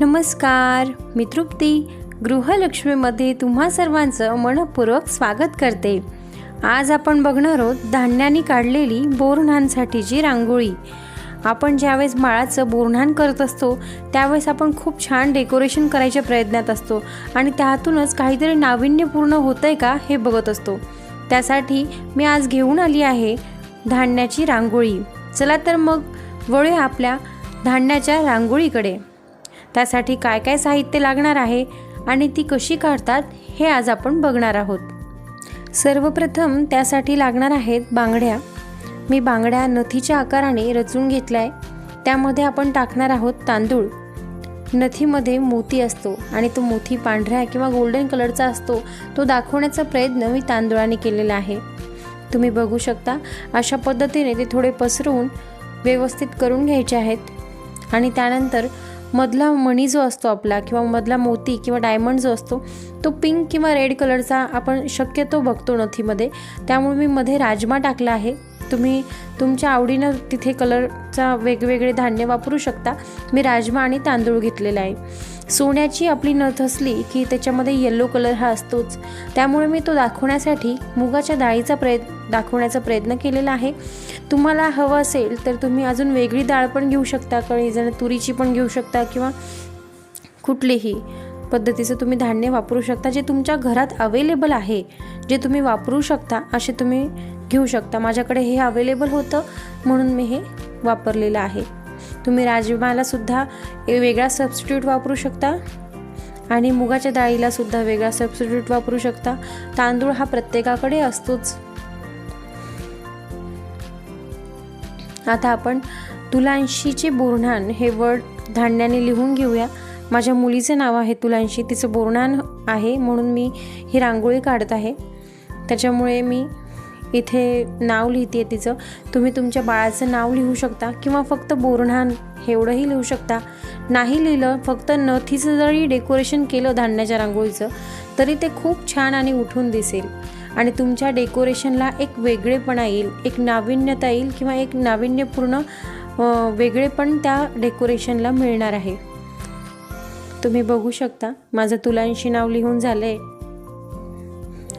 नमस्कार मी तृप्ती. गृहलक्ष्मीमध्ये तुम्हा सर्वांचं मनपूर्वक स्वागत करते. आज आपण बघणार आहोत धान्याने काढलेली बोरणांसाठीची रांगोळी. आपण ज्यावेळेस माळाचं बोरणान करत असतो त्यावेळेस आपण खूप छान डेकोरेशन करायच्या प्रयत्नात असतो आणि त्यातूनच काहीतरी नाविन्यपूर्ण होतं आहे का हे बघत असतो. त्यासाठी मी आज घेऊन आली आहे धान्याची रांगोळी. चला तर मग वळूया आपल्या धान्याच्या रांगोळीकडे. त्यासाठी काय काय साहित्य लागणार आहे आणि ती कशी काढतात हे आज आपण बघणार आहोत. सर्वप्रथम त्यासाठी लागणार आहेत बांगड्या. मी बांगड्या नथीच्या आकाराने रचून घेतल्या आहे त्यामध्ये आपण टाकणार आहोत तांदूळ. नथीमध्ये मोती असतो आणि तो मोती पांढऱ्या किंवा गोल्डन कलरचा असतो. तो दाखवण्याचा प्रयत्न मी तांदुळाने केलेला आहे. तुम्ही बघू शकता अशा पद्धतीने ते थोडे पसरवून व्यवस्थित करून घ्यायचे आहेत. आणि त्यानंतर मधला मणी जो असतो आपला किंवा मधला मोती किंवा डायमंड जो असतो तो पिंक किंवा रेड कलरचा आपण शक्यतो बघतो नथीमध्ये. त्यामुळे मी मध्ये राजमा टाकला आहे. तुम्ही तुमच्या आवडीनं तिथे कलरचा वेगवेगळे धान्य वापरू शकता. मी राजमा आणि तांदूळ घेतलेला आहे. सोन्याची आपली नथ असली की त्याच्यामध्ये येल्लो कलर हा असतोच. त्यामुळे मी तो दाखवण्यासाठी मुगाच्या डाळीचा प्रयत्न दाखवण्याचा प्रयत्न केलेला आहे. तुम्हाला हवं असेल तर तुम्ही अजून वेगळी डाळ पण घेऊ शकता काही जण तुरीची पण घेऊ शकता किंवा कुठलीही. पद्धतीचं तुम्ही धान्य वापरू शकता जे तुमच्या घरात अवेलेबल आहे जे तुम्ही वापरू शकता असे तुम्ही घेऊ शकता. माझ्याकडे हे अवेलेबल होतं म्हणून मी हे वापरलेलं आहे. तुम्ही राजमाला सुद्धा वेगळा सबस्टिट्यूट वापरू शकता आणि मुगाच्या डाळीला सुद्धा वेगळा सबस्टिट्यूट वापरू शकता. तांदूळ हा प्रत्येकाकडे असतोच. आता आपण तुलांशीचे बोरणान हे वर्ड धान्याने लिहून घेऊया. माझ्या मुलीचं नाव आहे तुलांशी तिचं बोरणान आहे म्हणून मी ही रांगोळी काढत आहे. त्याच्यामुळे मी इथे नाव लिहिते तिचं. तुम्ही तुमच्या बाळाचं नाव लिहू शकता किंवा फक्त बोरणान एवढंही लिहू शकता. नाही लिहिलं फक्त नथीचं जरी डेकोरेशन केलं धान्याच्या रांगोळीचं तरी ते खूप छान आणि उठून दिसेल. आणि तुमच्या डेकोरेशनला एक वेगळेपणा येईल एक नाविन्यता येईल किंवा एक नाविन्यपूर्ण वेगळेपण त्या डेकोरेशनला मिळणार आहे. तुम्ही बघू शकता. माझं तुलांशी नाव लिहून झालं आहे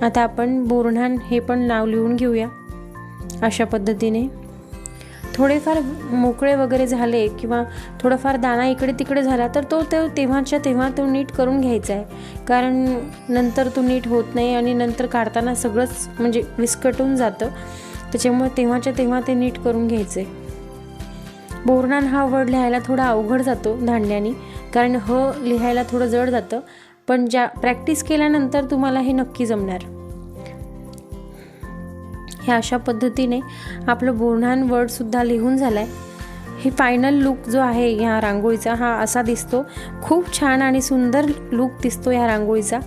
आता आपण बोरणान हे पण नाव लिहून घेऊया. अशा पद्धतीने. थोडेफार मोकळे वगैरे झाले किंवा थोडाफार दाणा इकडे तिकडे झाला तर तो ते तेव्हाच्या तेव्हा तो नीट करून घ्यायचा आहे. कारण नंतर तो नीट होत नाही आणि नंतर काढताना सगळंच म्हणजे विस्कटून जातं. त्याच्यामुळे तेव्हाच्या तेव्हा ते नीट करून घ्यायचं आहे बोरणान हा वर्ड लिहायला थोडा अवघड जातो धान्याने कारण ह लिहायला थोडं जड जातं. पण ज्या प्रॅक्टिस केल्यानंतर तुम्हाला हे नक्की जमणार. ह्या अशा पद्धतीने आपलं बोरणान वर्डसुद्धा लिहून झालं आहे हे फायनल लुक जो आहे ह्या रांगोळीचा हा असा दिसतो. खूप छान आणि सुंदर लुक दिसतो ह्या रांगोळीचा.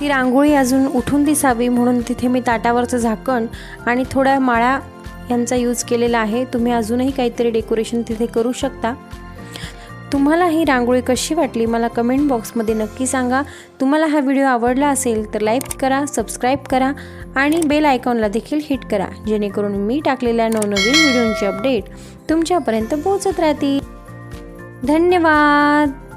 ती रांगोळी अजून उठून दिसावी म्हणून तिथे मी ताटावरचं झाकण आणि थोड्या माळा यांचा यूज केलेला आहे. तुम्ही अजूनही काहीतरी डेकोरेशन तिथे करू शकता. तुम्हाला ही रांगोळी कशी वाटली मला कमेंट बॉक्समध्ये नक्की सांगा. तुम्हाला हा व्हिडिओ आवडला असेल तर लाईक करा सबस्क्राईब करा आणि बेल आयकॉनला देखील हिट करा. जेणेकरून मी टाकलेल्या नवनवीन व्हिडिओंची अपडेट तुमच्यापर्यंत पोहोचत राहतील. धन्यवाद!